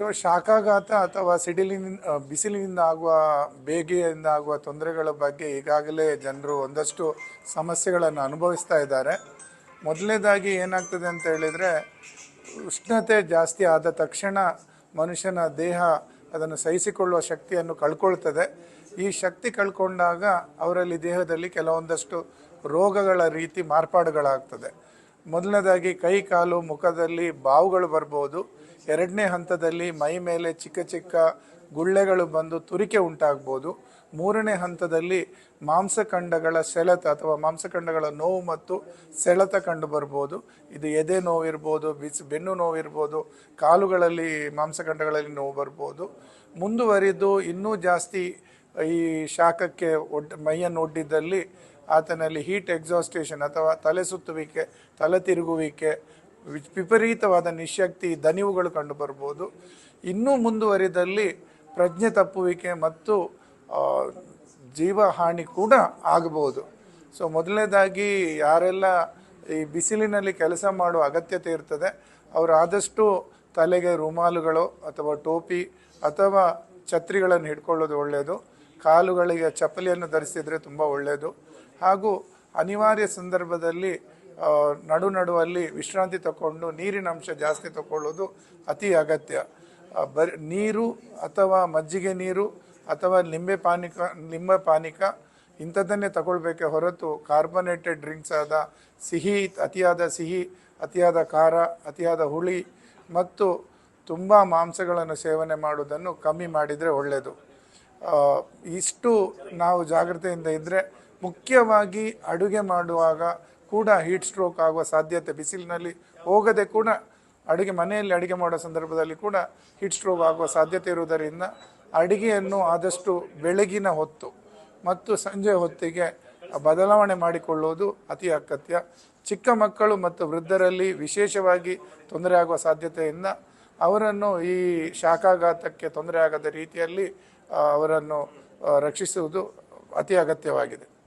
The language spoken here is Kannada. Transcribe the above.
ಸೊ ಶಾಖಾಘಾತ ಅಥವಾ ಸಿಡಿಲಿನ ಆ, ಬಿಸಿಲಿನಿಂದ ಆಗುವ ಬೇಗೆಯಿಂದ ಆಗುವ ತೊಂದರೆಗಳ ಬಗ್ಗೆ ಈಗಾಗಲೇ ಜನರು ಒಂದಷ್ಟು ಸಮಸ್ಯೆಗಳನ್ನು ಅನುಭವಿಸ್ತಾ ಇದ್ದಾರೆ. ಮೊದಲನೇದಾಗಿ ಏನಾಗ್ತದೆ ಅಂತ ಹೇಳಿದರೆ ಉಷ್ಣತೆ ಜಾಸ್ತಿ ಆದ ತಕ್ಷಣ ಮನುಷ್ಯನ ದೇಹ ಅದನ್ನು ಸಹಿಸಿಕೊಳ್ಳುವ ಶಕ್ತಿಯನ್ನು ಕಳ್ಕೊಳ್ತದೆ. ಈ ಶಕ್ತಿ ಕಳ್ಕೊಂಡಾಗ ಅವರಲ್ಲಿ ದೇಹದಲ್ಲಿ ಕೆಲವೊಂದಷ್ಟು ರೋಗಗಳ ರೀತಿ ಮಾರ್ಪಾಡುಗಳಾಗ್ತದೆ. ಮೊದಲನೇದಾಗಿ ಕೈ, ಕಾಲು, ಮುಖದಲ್ಲಿ ಬಾವುಗಳು ಬರ್ಬೋದು. ಎರಡನೇ ಹಂತದಲ್ಲಿ ಮೈ ಮೇಲೆ ಚಿಕ್ಕ ಚಿಕ್ಕ ಗುಳ್ಳೆಗಳು ಬಂದು ತುರಿಕೆ ಉಂಟಾಗ್ಬೋದು. ಮೂರನೇ ಹಂತದಲ್ಲಿ ಮಾಂಸಖಂಡಗಳ ಸೆಳೆತ ಅಥವಾ ಮಾಂಸಖಂಡಗಳ ನೋವು ಮತ್ತು ಸೆಳೆತ ಕಂಡು ಬರ್ಬೋದು. ಇದು ಎದೆ ನೋವಿರ್ಬೋದು, ಬಿಸಿ ಬೆನ್ನು ನೋವಿರ್ಬೋದು, ಕಾಲುಗಳಲ್ಲಿ, ಮಾಂಸಖಂಡಗಳಲ್ಲಿ ನೋವು ಬರ್ಬೋದು. ಮುಂದುವರಿದು ಇನ್ನೂ ಜಾಸ್ತಿ ಈ ಶಾಖಕ್ಕೆ ಒಡ್ ಮೈಯನ್ನು ಒಡ್ಡಿದ್ದಲ್ಲಿ ಆತನಲ್ಲಿ ಹೀಟ್ ಎಕ್ಸಾಸ್ಟೇಷನ್ ಅಥವಾ ತಲೆ ಸುತ್ತುವಿಕೆ, ತಲೆ ತಿರುಗುವಿಕೆ ವಿಪರೀತವಾದ ನಿಶಕ್ತಿ, ದನಿವುಗಳು ಕಂಡು ಬರ್ಬೋದು. ಇನ್ನೂ ಮುಂದುವರಿದಲ್ಲಿ ಪ್ರಜ್ಞೆ ತಪ್ಪುವಿಕೆ ಮತ್ತು ಜೀವ ಜೀವಹಾನಿ ಕೂಡ ಆಗಬಹುದು ಸೊ ಮೊದಲನೇದಾಗಿ ಯಾರೆಲ್ಲ ಈ ಬಿಸಿಲಿನಲ್ಲಿ ಕೆಲಸ ಮಾಡುವ ಅಗತ್ಯತೆ ಇರ್ತದೆ, ಅವರು ಆದಷ್ಟು ತಲೆಗೆ ರುಮಾಲುಗಳು ಅಥವಾ ಟೋಪಿ ಅಥವಾ ಛತ್ರಿಗಳನ್ನು ಹಿಡ್ಕೊಳ್ಳೋದು ಒಳ್ಳೆಯದು ಕಾಲುಗಳಿಗೆ ಚಪ್ಪಲಿಯನ್ನು ಧರಿಸಿದರೆ ತುಂಬ ಒಳ್ಳೆಯದು ಹಾಗೂ ಅನಿವಾರ್ಯ ಸಂದರ್ಭದಲ್ಲಿ ನಡು ನಡುವಲ್ಲಿ ವಿಶ್ರಾಂತಿ ತಗೊಂಡು ನೀರಿನ ಅಂಶ ಜಾಸ್ತಿ ತಗೊಳ್ಳೋದು ಅತಿ ಅಗತ್ಯ. ಬರ್ ನೀರು ಅಥವಾ ಮಜ್ಜಿಗೆ ನೀರು ಅಥವಾ ನಿಂಬೆ ಪಾನಿಕ ನಿಂಬೆ ಪಾನಿಕ ಇಂಥದ್ದನ್ನೇ ತಗೊಳ್ಬೇಕೆ ಹೊರತು ಕಾರ್ಬನೇಟೆಡ್ ಡ್ರಿಂಕ್ಸ್ ಆದ ಸಿಹಿ, ಅತಿಯಾದ ಸಿಹಿ, ಅತಿಯಾದ ಖಾರ, ಅತಿಯಾದ ಹುಳಿ ಮತ್ತು ತುಂಬ ಮಾಂಸಗಳನ್ನು ಸೇವನೆ ಮಾಡುವುದನ್ನು ಕಮ್ಮಿ ಮಾಡಿದರೆ ಒಳ್ಳೆಯದು ಇಷ್ಟು ನಾವು ಜಾಗ್ರತೆಯಿಂದ ಇದ್ದರೆ ಮುಖ್ಯವಾಗಿ ಅಡುಗೆ ಮಾಡುವಾಗ ಕೂಡ ಹೀಟ್ ಸ್ಟ್ರೋಕ್ ಆಗುವ ಸಾಧ್ಯತೆ ಬಿಸಿಲಿನಲ್ಲಿ ಹೋಗದೆ ಕೂಡ ಅಡುಗೆ ಮನೆಯಲ್ಲಿ ಅಡುಗೆ ಮಾಡೋ ಸಂದರ್ಭದಲ್ಲಿ ಕೂಡ ಹೀಟ್ ಸ್ಟ್ರೋಕ್ ಆಗುವ ಸಾಧ್ಯತೆ ಇರುವುದರಿಂದ ಅಡುಗೆಯನ್ನು ಆದಷ್ಟು ಬೆಳಗಿನ ಹೊತ್ತು ಮತ್ತು ಸಂಜೆ ಹೊತ್ತಿಗೆ ಬದಲಾವಣೆ ಮಾಡಿಕೊಳ್ಳುವುದು ಅತಿ ಅಗತ್ಯ. ಚಿಕ್ಕ ಮಕ್ಕಳು ಮತ್ತು ವೃದ್ಧರಲ್ಲಿ ವಿಶೇಷವಾಗಿ ತೊಂದರೆ ಆಗುವ ಸಾಧ್ಯತೆಯಿಂದ ಅವರನ್ನು ಈ ಶಾಖಾಘಾತಕ್ಕೆ ತೊಂದರೆ ಆಗದ ರೀತಿಯಲ್ಲಿ ಅವರನ್ನು ರಕ್ಷಿಸುವುದು ಅತಿ ಅಗತ್ಯವಾಗಿದೆ.